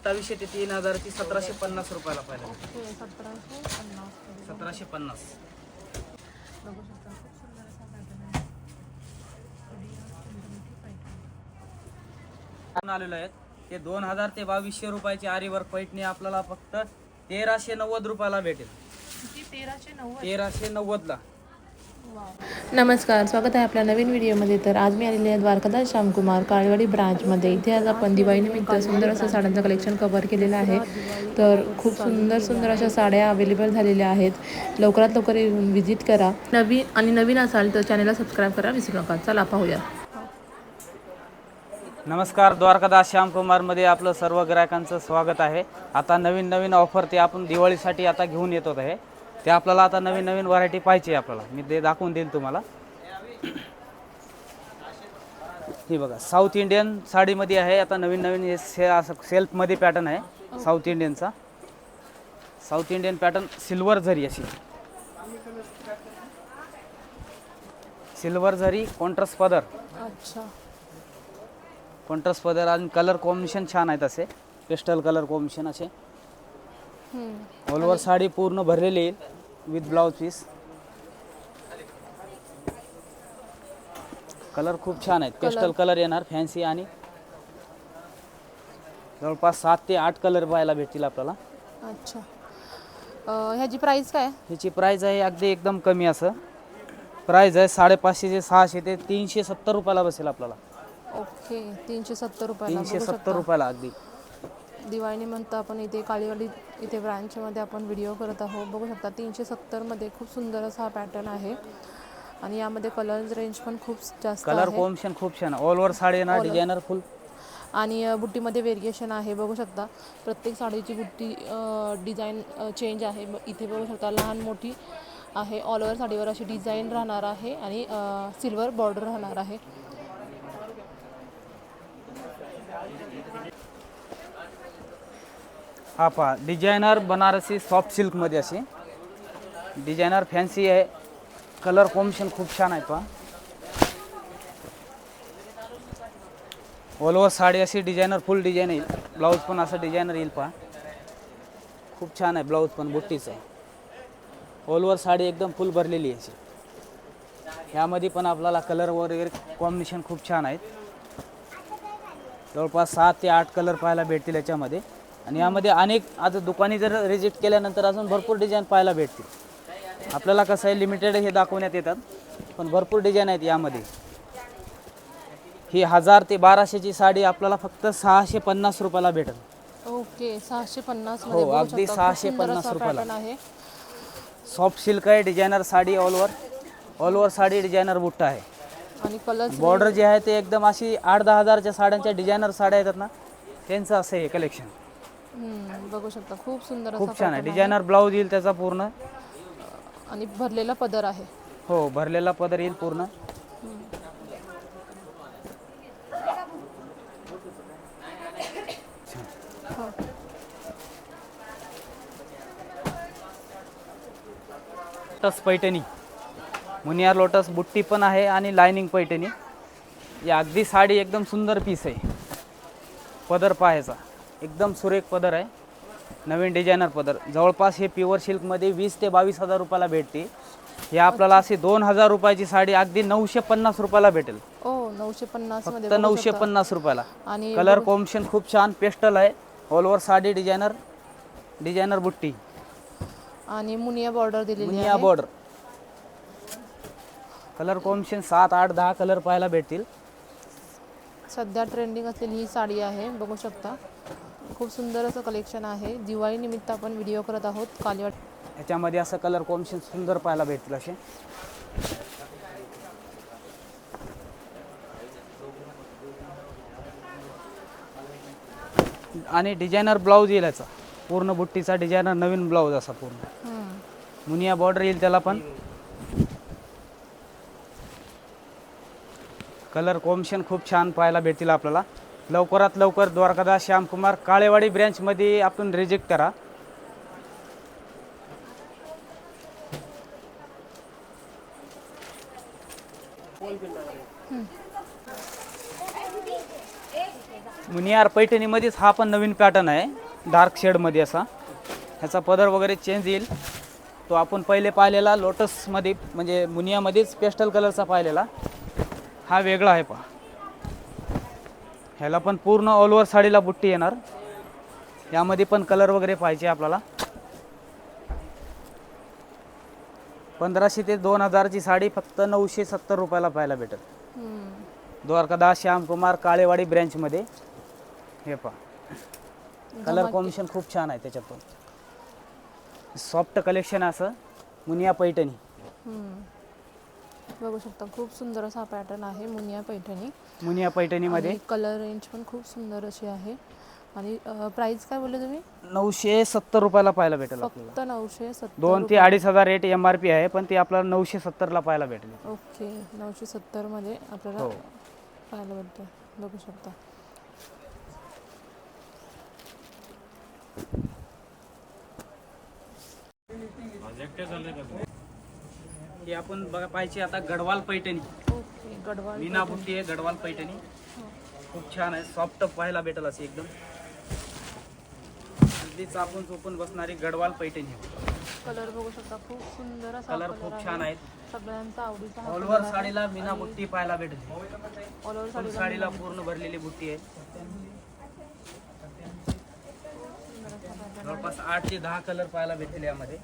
सत्तावीसशे ते तीन हजार ती सतराशे पन्नास रुपयाला पाहिजे सतराशे पन्नास. सतराशे पन्नास. बघू शकता खूप सुंदर असा पॅटर्न आहे. आलेलो आहेत. ते दोन हजार ते बावीसशे रुपयाची आरीवर पैठणी आपल्याला फक्त तेराशे नव्वद रुपयाला भेटेल. तेराशे नव्वद. तेराशे नव्वदला. नमस्कार स्वागत आहे आपल्या नवीन व्हिडिओमध्ये. तर आज मी आलेली आहे द्वारकादास श्यामकुमार काळवाडी ब्रांचमध्ये. इथे आज आपण दिवाळीनिमित्त सुंदर असं साड्यांचं कलेक्शन कव्हर केलेलं आहे. तर खूप सुंदर सुंदर अशा साड्या अवेलेबल झालेल्या आहेत. लवकरात लवकर येऊन व्हिजिट करा. नवीन आणि नवीन असाल तर चॅनलला सबस्क्राईब करा. विसरू नका. चला पाहूया. नमस्कार द्वारकादास श्यामकुमारमध्ये आपलं सर्व ग्राहकांचं स्वागत आहे. आता नवीन नवीन ऑफर ते आपण दिवाळीसाठी आता घेऊन येत आहे. ते आपल्याला आता नवीन नवीन व्हरायटी पाहिजे आपल्याला. मी ते दाखवून देईल तुम्हाला. ही बघा साऊथ इंडियन साडीमध्ये आहे. आता नवीन नवीन हे से असं सेल्फमध्ये पॅटर्न आहे. South इंडियनचा south Indian pattern silver zari अशी. सिल्वर झरी कॉन्ट्रास्ट पदर अच्छा. कॉन्ट्रास्ट पदर आणि कलर कॉम्बिनेशन छान आहेत असे. पेस्टल कलर कॉम्बिनेशन असे. ऑल ओव्हर साडी पूर्ण भरलेली येईल विथ ब्लाउज पीस कलर खूप छान आहेत. पेस्टल कलर येणार फॅन्सी आणि जवळपास सात ते आठ कलर पाहायला भेटतील आपल्याला. अच्छा. अं, ह्याची प्राइस काय? ह्याची प्राईज आहे अगदी एकदम कमी असं. प्राईज आहे साडेपाचशे ते सहाशे ते तीनशे सत्तर रुपयाला बसेल आपल्याला. ओके तीनशे सत्तर रुपयाला तीनशे बघू सत्तर. रुपयाला अगदी. दिवाळीनिमित्त आपण इथे काळीवाडी इथे ब्रँचमध्ये आपण व्हिडिओ करत आहोत. बघू शकता तीनशे सत्तरमध्ये खूप सुंदर असा हा पॅटर्न आहे. आणि यामध्ये कलर रेंज पण खूप जास्त कलर आहे. कॉम्बिनेशन खूप छान ऑल ओव्हर साडी येणार All over. डिझायनर फुल आणि अ, बुट्टीमध्ये व्हेरिएशन आहे. बघू शकता प्रत्येक साडीची बुट्टी डिझाईन चेंज आहे. ब- इथे बघू शकता लहान मोठी आहे. ऑल ओव्हर साडीवर अशी डिझाईन राहणार आहे. आणि सिल्वर बॉर्डर राहणार आहे. हा पहा डिझायनर बनारसी सॉफ्ट सिल्कमध्ये अशी. डिझायनर फॅन्सी आहे. कलर कॉम्बिनेशन खूप छान आहे पहा ओलवर साडी अशी डिझायनर फुल डिझाईन येईल ब्लाऊज पण असं डिझायनर येईल पहा. खूप छान आहे ब्लाऊज पण बुट्टीच आहे. ओलवर साडी एकदम फुल भरलेली आहे अशी. ह्यामध्ये पण आपल्याला कलर वगैरे कॉम्बिनेशन खूप छान आहेत. जवळपास सात ते आठ कलर पाहायला भेटतील याच्यामध्ये. आणि यामध्ये अनेक आता दुकानी जर रिजिट केल्यानंतर अजून भरपूर डिझाईन पाहायला भेटतील. आपल्याला कसं आहे लिमिटेड हे दाखवण्यात येतात पण भरपूर डिझाईन आहेत यामध्ये. ही हजार ते बाराशेची साडी आपल्याला फक्त सहाशे पन्नास रुपयाला भेटेल. ओके सहाशे पन्नास हो, अगदी 650 रुपयाला. आहे. सॉफ्ट सिल्क आहे designer sari all over all over sari designer बुट्टा आहे. आणि कलर बॉर्डर जे आहे ते एकदम अशी आठ दहा हजारच्या साड्यांच्या डिझायनर साड्या येतात ना त्यांचं असं आहे कलेक्शन बघू शकता. खूप सुंदर असा खूप छान आहे. डिझायनर ब्लाऊज येईल त्याचा पूर्ण. आणि भरलेला पदर आहे. हो भरलेला पदर येईल पूर्ण. हो. लोटस पैठणी. मुनियार लोटस बुट्टी पण आहे आणि लायनिंग पैठणी. या अगदी साडी एकदम सुंदर पीस आहे. पदर पाहायचा. एकदम सुरेख पदर आहे. नवीन डिझायनर पदर. जवळपास हे प्युअर सिल्कमध्ये वीस ते बावीस हजार रुपयाला भेटते हे आपल्याला अशी दोन हजार रुपयाची साडी अगदी नऊशे पन्नास रुपयाला भेटेल. ओ नऊशे पन्नास फक्त नऊशे. पन्नास रुपयाला. आणि कलर कॉम्बिनेशन खूप छान पेस्टल आहे. All over sari designer designer बुट्टी. आणि मुनिया बॉर्डर दिलेली मुनिया बॉर्डर कलर कॉम्बिनेशन सात आठ दहा कलर पाहायला भेटतील. सध्या ट्रेंडिंग असलेली ही साडी आहे बघू शकता. खूप सुंदर असं कलेक्शन आहे. दिवाळी निमित्त आपण व्हिडिओ करत आहोत. कालीवाट. ह्याच्यामध्ये असं कलर कॉम्बिनेशन सुंदर पाहायला भेटतील असे? आणि डिझायनर ब्लाऊज येईल याचा. पूर्ण बुट्टीचा डिझायनर नवीन ब्लाऊज असा पूर्ण. मुनिया बॉर्डर येईल त्याला पण. कलर कॉम्बिनेशन खूप छान पाहायला भेटतील आपल्याला. लवकरात लवकर द्वारकादास श्यामकुमार काळेवाडी ब्रँचमध्ये आपण रिजेक्ट करा. मुनियार पैठणीमध्येच हा पण नवीन पॅटर्न आहे. डार्क शेडमध्ये असा. ह्याचा पदर वगैरे चेंज येईल. तो आपण पहिले पाहिलेला लोटसमध्ये म्हणजे मुनियामध्येच पेस्टल कलरचा पाहिलेला. हा वेगळा आहे पहा. ह्याला पण पूर्ण ऑल ओव्हर साडीला बुट्टी येणार. यामध्ये पण कलर वगैरे पाहिजे आपल्याला. पंधराशे ते दोन हजारची साडी फक्त नऊशे सत्तर रुपयाला पाहायला भेटेल. द्वारकादास श्यामकुमार काळेवाडी ब्रँचमध्ये हे पहा. कलर कॉम्बिनेशन खूप छान आहे त्याच्यात पण सॉफ्ट कलेक्शन असं. मुनिया पैठणी. बघू शकता खूप सुंदर असा पॅटर्न आहे मुनिया पैठणी. मुनिया पैठणीमध्ये. कलर रेंज पण खूप सुंदर अशी आहे. आणि प्राइस काय बोलले तुम्ही? नऊशे सत्तर रुपयाला पाहायला भेटेल आपल्याला. फक्त नऊशे सत्तर दोन ते अडीच हजार रेट एम आर पी आहे पण ते आपल्याला नऊशे सत्तरला पाहायला भेटेल. ओके नऊशे सत्तरमध्ये आपल्याला हो. पाहायला भेटतं. बघू शकता. हे आपण बघा पाहिजे आता गडवाल पैठणी. ओके गडवाल मीना बुट्टी आहे गडवाल पैठणी. खूप छान आहे सॉफ्ट पाहायला भेटेल असे एकदम. अगदी चापून चोपून बसणारी गडवाल पैठणी. कलर बघू शकता खूप सुंदर असा कलर खूप छान आहेत. सगळ्यांचा आवडीचा हा ऑल ओव्हर साडीला मीना बुट्टी पाहायला भेटेल. ओव्हर फुल साडीला पूर्ण भरलेली बुट्टी आहे. जवळपास आठ ते दहा कलर पाहायला भेटतील यामध्ये.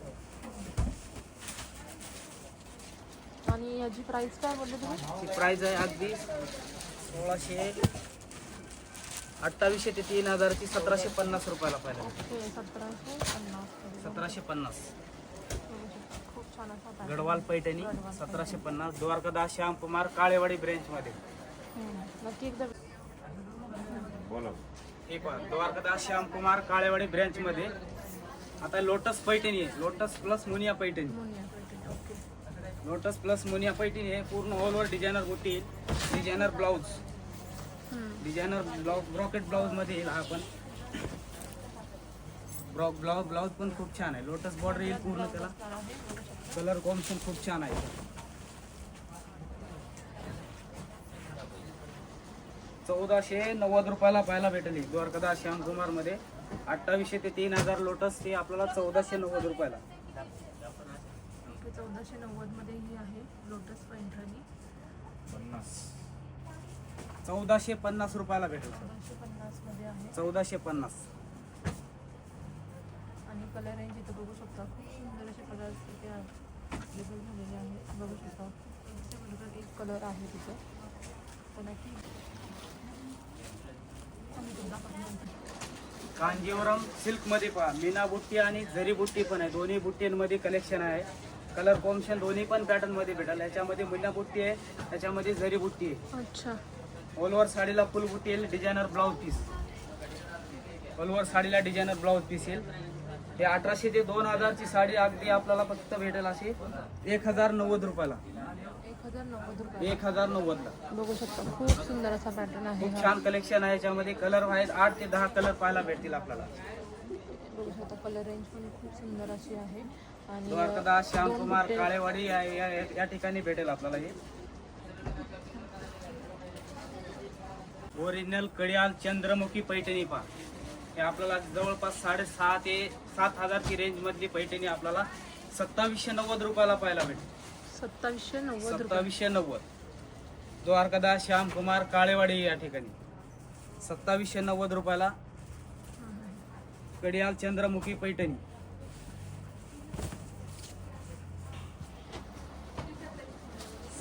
आणि याची प्राइस काय बोलले तुम्ही? प्राइस आहे अगदी सोळाशे अठ्ठावीसशे ते तीन हजारची सतराशे पन्नास रुपयाला पाहिजे ओके सतराशे पन्नास. सतराशे पन्नास. बघू शकता. खूप छान असा pattern. गडवाल पैठणी सतराशे पन्नास. द्वारकादास श्याम कुमार काळेवाडी ब्रँचमध्ये. नक्की एकदा हे पहा द्वारकादास श्याम कुमार काळेवाडी ब्रँचमध्ये आता लोटस पैठणी आहे. लोटस प्लस मुनिया पैठणी. लोटस प्लस मुनिया पैठणी आहे पूर्ण ऑल ओव्हर डिझायनर बुट्टी येईल. Designer blouse. Designer blouse brocade ब्लाऊजमध्ये येईल हा पण. ब्लाऊज ब्लाऊज पण खूप छान आहे. लोटस बॉर्डर येईल पूर्ण त्याला. कलर कॉम्बिनेशन खूप छान आहे. चौदाशे नव्वद रुपयाला पाहायला भेटेल ही. द्वारकादास श्यामकुमारमध्ये अठ्ठावीसशे ते तीन हजार लोटस ते आपल्याला चौदाशे नव्वद रुपयाला. ओके चौदाशे नव्वदमध्ये ही आहे लोटस पैठणी चौदाशे पन्नास रुपयाला भेटेल चौदाशे पन्नासमध्ये आहे. चौदाशे पन्नास. आणि कलर रेंज इथं बघू शकता. खूप सुंदर असे कलर तिथे अवेलेबल झालेले आहे बघू शकता. एक कलर आहे तिथे. नक्की कांजीवरम सिल्कमध्ये पहा. मीना बुट्टी आणि जरी बुट्टी पण आहे. दोन्ही बुट्टींमध्ये कलेक्शन आहे. कलर कॉम्बिनेशन दोन्ही पण पॅटर्नमध्ये भेटेल. याच्यामध्ये मीना बुट्टी आहे त्याच्यामध्ये जरी बुट्टी आहे. अच्छा. ऑल ओव्हर साडीला फुल बुट्टी येईल designer blouse piece all over साडीला designer blouse piece येईल. हे अठराशे ते दोन हजारची साडी अगदी आपल्याला फक्त भेटेल अशी. एक हजार नव्वद रुपयाला. एक हजार नव्वद नव्वदला. बघू शकता खूप सुंदर असा पॅटर्न आहे खूप छान कलेक्शन आहे. याच्यामध्ये कलर आहेत आठ ते दहा कलर पाहायला भेटतील आपल्याला. बघू शकता कलर रेंज पण खूप सुंदर अशी आहे. द्वारकादास श्यामकुमार काळेवाडी या या- या ठिकाणी भेटेल आपल्याला हे. ओरिजिनल कडियाल चंद्रमुखी पैठणी पहा. हे आपल्याला जवळपास साडेसहा ते सात हजारची रेंज मधली पैठणी आपल्याला सत्तावीसशे नव्वद रुपयाला पाहायला भेटेल. सत्तावीसशे नव्वद सत्तावीसशे नव्वद. द्वारकादास श्यामकुमार काळेवाडी या ठिकाणी. सत्तावीसशे नव्वद रुपयाला कडियाल चंद्रमुखी पैठणी.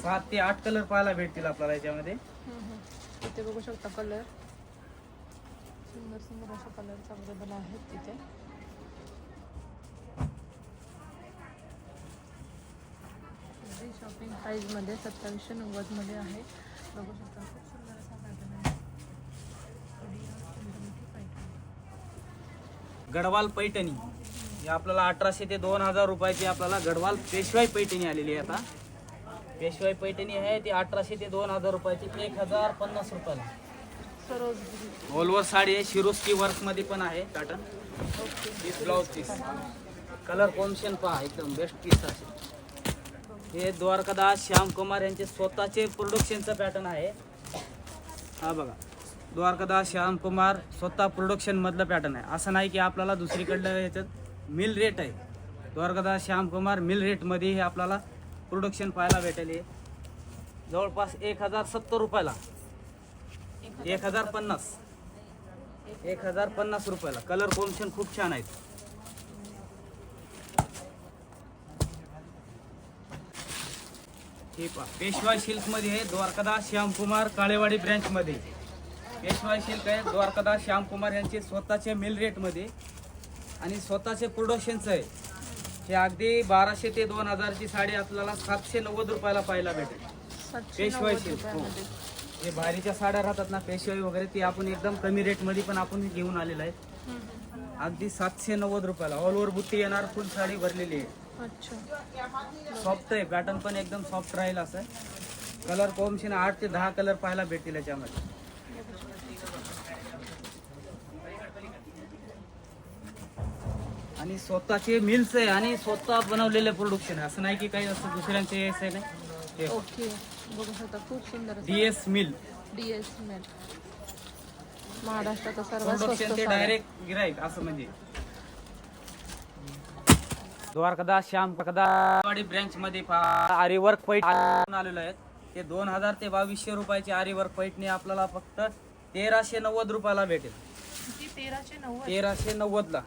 सात ते आठ कलर पाहायला भेटतील आपल्याला याच्यामध्ये. इथे बघू शकता कलर सुंदर सुंदर अशा कलर्स अवेलेबल आहेत तिथे. शॉपिंग प्राईजमध्ये सत्तावीसशे नव्वदमध्ये आहे. बघू शकता खूप सुंदर असा पॅटर्न आहे. गडवाल पैठणी. हे आपल्याला अठराशे ते दोन हजार रुपयाची आपल्याला गडवाल पेशवाई पैठणी आलेली आहे आता. पेशवाई पैठणी आहे ती अठराशे ते दोन हजार रुपयाची एक हजार पन्नास रुपयाला. सरोज ऑल ओव्हर साडी आहे शिरोस्की वर्कमध्ये पण आहे pattern piece blouse piece colour combination पहा एकदम बेस्ट पीस असे हे द्वारकादास श्याम कुमार यांचे स्वतःचे प्रोडक्शनचं पॅटर्न आहे. हा बघा. द्वारकादास श्यामकुमार स्वतः प्रोडक्शनमधलं पॅटर्न आहे. असं नाही की आपल्याला दुसरीकडलं याच्यात मिल रेट आहे. द्वारकादास श्यामकुमार मिल रेटमध्ये हे आपल्याला प्रोडक्शन पाहायला भेटेल हे. जवळपास एक हजार सत्तर रुपयाला. एक हजार पन्नास. एक हजार पन्नास रुपयाला. कलर कॉम्बिनेशन खूप छान आहेत. हे पहा पेशवाय सिल्कमध्ये आहे द्वारकादास श्यामकुमार काळेवाडी ब्रँचमध्ये पेशवाय सिल्क आहे द्वारकादास श्यामकुमार यांचे स्वतःचे मिल रेटमध्ये आणि स्वतःचे प्रोडक्शनचं आहे. हे अगदी बाराशे ते दोन हजारची साडी आपल्याला सातशे नव्वद रुपयाला पाहायला भेटेल. पेशवाई सिल्क हो. हे भारीच्या साड्या राहतात ना पेशवाई वगैरे ती आपण एकदम कमी रेटमध्ये पण आपण घेऊन आलेलं आहे. अगदी सातशे नव्वद रुपयाला. ऑल ओव्हर बुट्टी येणार फुल साडी भरलेली आहे. अच्छा. सॉफ्ट आहे पॅटर्न पण एकदम सॉफ्ट राहील असं. कलर कॉम्बिनेशन आठ ते दहा कलर पाहायला भेटतील याच्यामध्ये. आणि स्वतःचे मिल्स आहे आणि स्वतः बनवलेले प्रोडक्शन आहे. असं नाही की काही असं दुसऱ्यांचे असं नाही. ओके. बघू शकता खूप सुंदर D S mill D S mill ते. डायरेक्ट गिराईक असं म्हणजे. द्वारकादास श्याम वाडी ब्रँच मध्ये आरी वर्क पैठ आलेलो आहेत ते दोन हजार ते बावीसशे रुपयाचे आरी वर्क पैठणी आपल्याला फक्त तेराशे नव्वद रुपयाला भेटेल. तेराशे नव्वद. तेराशे नव्वद ला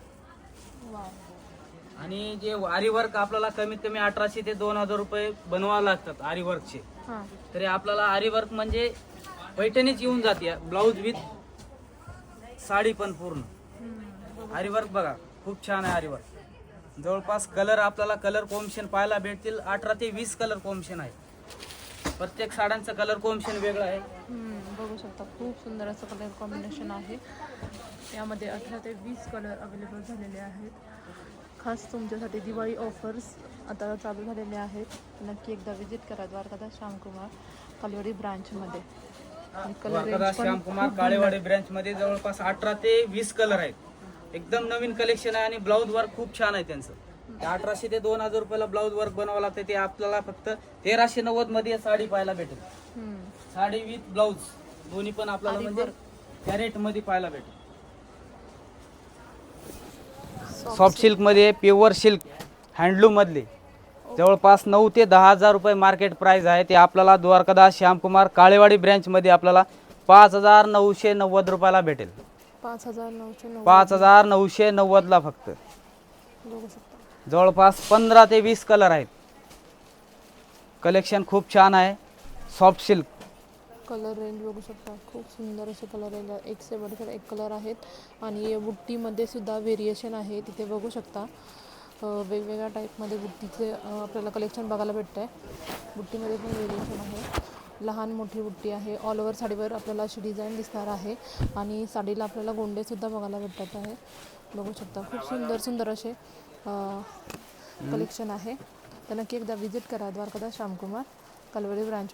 आणि जे आरी वर्क आपल्याला कमीत कमी अठराशे ते दोन हजार रुपये बनवावं लागतात आरी वर्कचे हां. तरी आपल्याला आरी वर्क म्हणजे पैठणीच येऊन जाते. ब्लाऊज विथ साडी पण पूर्ण. आरी वर्क बघा खूप छान आहे आरी वर्क जवळपास कलर आपल्याला कलर कॉम्बिनेशन पाहायला भेटतील. अठरा ते वीस कलर कॉम्बिनेशन आहे. प्रत्येक साड्यांचं कलर कॉम्बिनेशन वेगळं आहे. हम्म, बघू शकता. खूप सुंदर असं कलर कॉम्बिनेशन आहे. यामध्ये अठरा ते वीस कलर अवेलेबल झालेले आहेत. खास तुमच्यासाठी दिवाळी ऑफर्स आता चालू झालेले आहेत. नक्की एकदा विजिट करा द्वारकादास श्यामकुमार कालवडी ब्रांचमध्ये द्वारकादास श्यामकुमार काळेवाडी ब्रँच मध्ये जवळपास अठरा ते वीस कलर आहेत. एकदम नवीन कलेक्शन आहे आणि ब्लाऊज वर्क खूप छान आहे त्यांचं. अठराशे ते दोन हजार रुपयाला ब्लाऊज वर्क बनवावं लागतं ते आपल्याला फक्त तेराशे नव्वदमध्ये साडी पाहायला भेटेल. साडी विथ ब्लाऊज दोन्ही पण आपल्याला म्हणजे त्या रेटमध्ये पाहायला भेटेल. सॉफ्ट सिल्कमध्ये प्युअर सिल्क हँडलूम मधले जवळपास नऊ ते दहा हजार रुपये मार्केट प्राइस आहे. ते आपल्याला द्वारकादास श्यामकुमार काळेवाडी ब्रँच मध्ये आपल्याला पाच हजार नऊशे नव्वद रुपयाला भेटेल. पाच हजार नऊशे पाच हजार नऊशे नव्वदला फक्त. जवळपास पंधरा ते वीस कलर आहेत. कलेक्शन खूप छान आहे. सॉफ्ट सिल्क कलर रेंज बघू शकता. खूप सुंदर असे कलर रेंज एक से बढ़कर एक कलर आहेत. आणि बुट्टीमध्ये सुद्धा व्हेरिएशन आहे. तिथे बघू शकता. वेगवेगळ्या टाईपमध्ये बुट्टीचे आपल्याला कलेक्शन बघायला भेटतं आहे बुट्टीमध्ये पण व्हेरिएशन आहे. लहान मोठी बुट्टी आहे. ऑल ओव्हर साडीवर आपल्याला अशी डिझाईन दिसणार आहे. आणि साडीला आपल्याला गोंडेसुद्धा बघायला भेटत आहे. बघू शकता. खूप सुंदर सुंदर असे कलेक्शन आहे. तर नक्की एकदा विजिट करा. द्वारकादास श्यामकुमार कलवडी ब्रांच